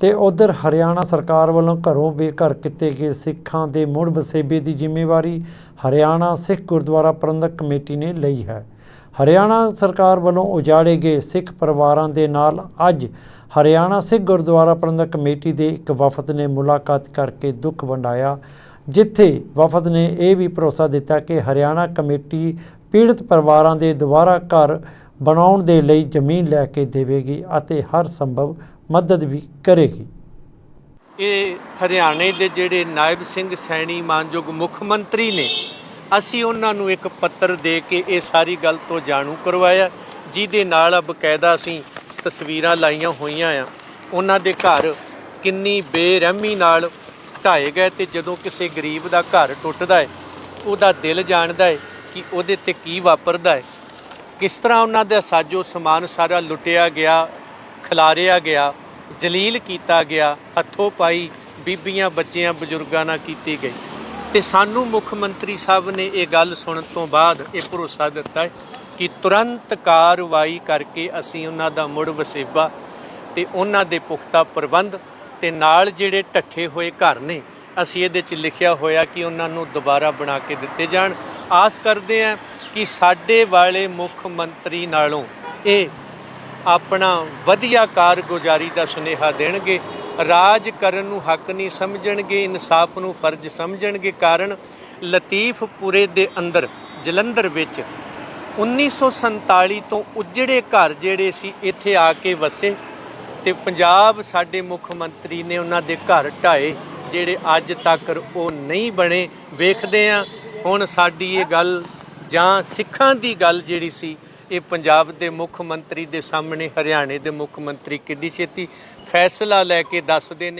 ਤੇ ਉਧਰ ਹਰਿਆਣਾ ਸਰਕਾਰ ਵੱਲੋਂ ਘਰੋਂ ਬੇਘਰ ਕੀਤੇ ਗਏ ਸਿੱਖਾਂ ਦੇ ਮੁੜ ਵਸੇਬੇ ਦੀ ਜ਼ਿੰਮੇਵਾਰੀ ਹਰਿਆਣਾ ਸਿੱਖ ਗੁਰਦੁਆਰਾ ਪ੍ਰਬੰਧਕ ਕਮੇਟੀ ਨੇ ਲਈ ਹੈ। ਹਰਿਆਣਾ ਸਰਕਾਰ ਵੱਲੋਂ ਉਜਾੜੇ ਗਏ ਸਿੱਖ ਪਰਿਵਾਰਾਂ ਦੇ ਨਾਲ ਅੱਜ ਹਰਿਆਣਾ ਸਿੱਖ ਗੁਰਦੁਆਰਾ ਪ੍ਰਬੰਧਕ ਕਮੇਟੀ ਦੇ ਇੱਕ ਵਫਦ ਨੇ ਮੁਲਾਕਾਤ ਕਰਕੇ ਦੁੱਖ ਵੰਡਾਇਆ, ਜਿੱਥੇ ਵਫਦ ਨੇ ਇਹ ਵੀ ਭਰੋਸਾ ਦਿੱਤਾ ਕਿ ਹਰਿਆਣਾ ਕਮੇਟੀ ਪੀੜਤ ਪਰਿਵਾਰਾਂ ਦੇ ਦੁਬਾਰਾ ਘਰ ਬਣਾਉਣ ਦੇ ਲਈ ਜ਼ਮੀਨ ਲੈ ਕੇ ਦੇਵੇਗੀ ਅਤੇ ਹਰ ਸੰਭਵ ਮਦਦ ਵੀ ਕਰੇਗੀ। ਇਹ ਹਰਿਆਣੇ ਦੇ ਜਿਹੜੇ ਨਾਇਬ ਸਿੰਘ ਸੈਣੀ ਮਾਨਯੋਗ ਮੁੱਖ ਮੰਤਰੀ ਨੇ, ਅਸੀਂ ਉਹਨਾਂ ਨੂੰ ਇੱਕ ਪੱਤਰ ਦੇ ਕੇ ਇਹ ਸਾਰੀ ਗੱਲ ਤੋਂ ਜਾਣੂ ਕਰਵਾਇਆ, ਜਿਹਦੇ ਨਾਲ ਬਕਾਇਦਾ ਅਸੀਂ ਤਸਵੀਰਾਂ ਲਾਈਆਂ ਹੋਈਆਂ ਆ। ਉਹਨਾਂ ਦੇ ਘਰ ਕਿੰਨੀ ਬੇਰਹਿਮੀ ਨਾਲ ਢਾਏ ਗਏ ਤੇ ਜਦੋਂ ਕਿਸੇ ਗਰੀਬ ਦਾ ਘਰ ਟੁੱਟਦਾ ਹੈ ਉਹਦਾ ਦਿਲ ਜਾਣਦਾ ਹੈ ਕਿ ਉਹਦੇ ਤੇ ਕੀ ਵਾਪਰਦਾ ਹੈ ਕਿਸ ਤਰ੍ਹਾਂ ਉਹਨਾਂ ਦਾ ਸਾਜੋ ਸਮਾਨ ਸਾਰਾ ਲੁੱਟਿਆ ਗਿਆ, ਖਿਲਾਰਿਆ ਗਿਆ, ਜਲੀਲ ਕੀਤਾ ਗਿਆ, ਹੱਥੋਂ ਪਾਈ ਬੀਬੀਆਂ, ਬੱਚਿਆਂ, ਬਜ਼ੁਰਗਾਂ ਨਾਲ ਕੀਤੀ ਗਈ। ਤੇ ਸਾਨੂੰ ਮੁੱਖ ਮੰਤਰੀ ਸਾਹਿਬ ਨੇ ਇਹ ਗੱਲ ਸੁਣਨ ਤੋਂ ਬਾਅਦ ਇਹ ਭਰੋਸਾ ਦਿੱਤਾ ਕਿ ਤੁਰੰਤ ਕਾਰਵਾਈ ਕਰਕੇ ਅਸੀਂ ਉਹਨਾਂ ਦਾ ਮੁੜ ਵਸੇਬਾ ਤੇ ਉਹਨਾਂ ਦੇ ਪੁਖਤਾ ਪ੍ਰਬੰਧ ਤੇ ਨਾਲ ਜਿਹੜੇ ਢੱਠੇ ਹੋਏ ਘਰ ਨੇ, ਅਸੀਂ ਇਹਦੇ 'ਚ ਲਿਖਿਆ ਹੋਇਆ ਕਿ ਉਹਨਾਂ ਨੂੰ ਦੁਬਾਰਾ ਬਣਾ ਕੇ ਦਿੱਤੇ ਜਾਣ। ਆਸ ਕਰਦੇ ਹਾਂ ਕਿ ਸਾਡੇ ਵਾਲੇ ਮੁੱਖ ਮੰਤਰੀ ਨਾਲੋਂ ਇਹ ਆਪਣਾ ਵਧੀਆ ਕਾਰਗੁਜ਼ਾਰੀ ਦਾ ਸੁਨੇਹਾ ਦੇਣਗੇ, ਰਾਜ ਕਰਨ ਨੂੰ ਹੱਕ ਨਹੀਂ ਸਮਝਣਗੇ, ਇਨਸਾਫ ਨੂੰ ਫਰਜ਼ ਸਮਝਣਗੇ। ਕਾਰਨ ਲਤੀਫਪੁਰੇ ਦੇ ਅੰਦਰ, ਜਲੰਧਰ ਵਿੱਚ 1947 ਤੋਂ ਉਜੜੇ ਘਰ ਜਿਹੜੇ ਸੀ, ਇੱਥੇ ਆ ਕੇ ਵਸੇ ਤੇ ਪੰਜਾਬ ਸਾਡੇ ਮੁੱਖ ਮੰਤਰੀ ਨੇ ਉਹਨਾਂ ਦੇ ਘਰ ਢਾਏ, ਜਿਹੜੇ ਅੱਜ ਤੱਕ ਉਹ ਨਹੀਂ ਬਣੇ। ਵੇਖਦੇ ਆ ਹੁਣ ਸਾਡੀ ਇਹ ਗੱਲ ਜਾਂ ਸਿੱਖਾਂ ਦੀ ਗੱਲ ਜਿਹੜੀ ਸੀ, ਇਹ ਪੰਜਾਬ ਦੇ ਮੁੱਖ ਮੰਤਰੀ ਦੇ ਸਾਹਮਣੇ, ਹਰਿਆਣੇ ਦੇ ਮੁੱਖ ਮੰਤਰੀ ਕਿੱਡੀ ਛੇਤੀ ਫੈਸਲਾ ਲੈ ਕੇ ਦੱਸਦੇ ਨੇ।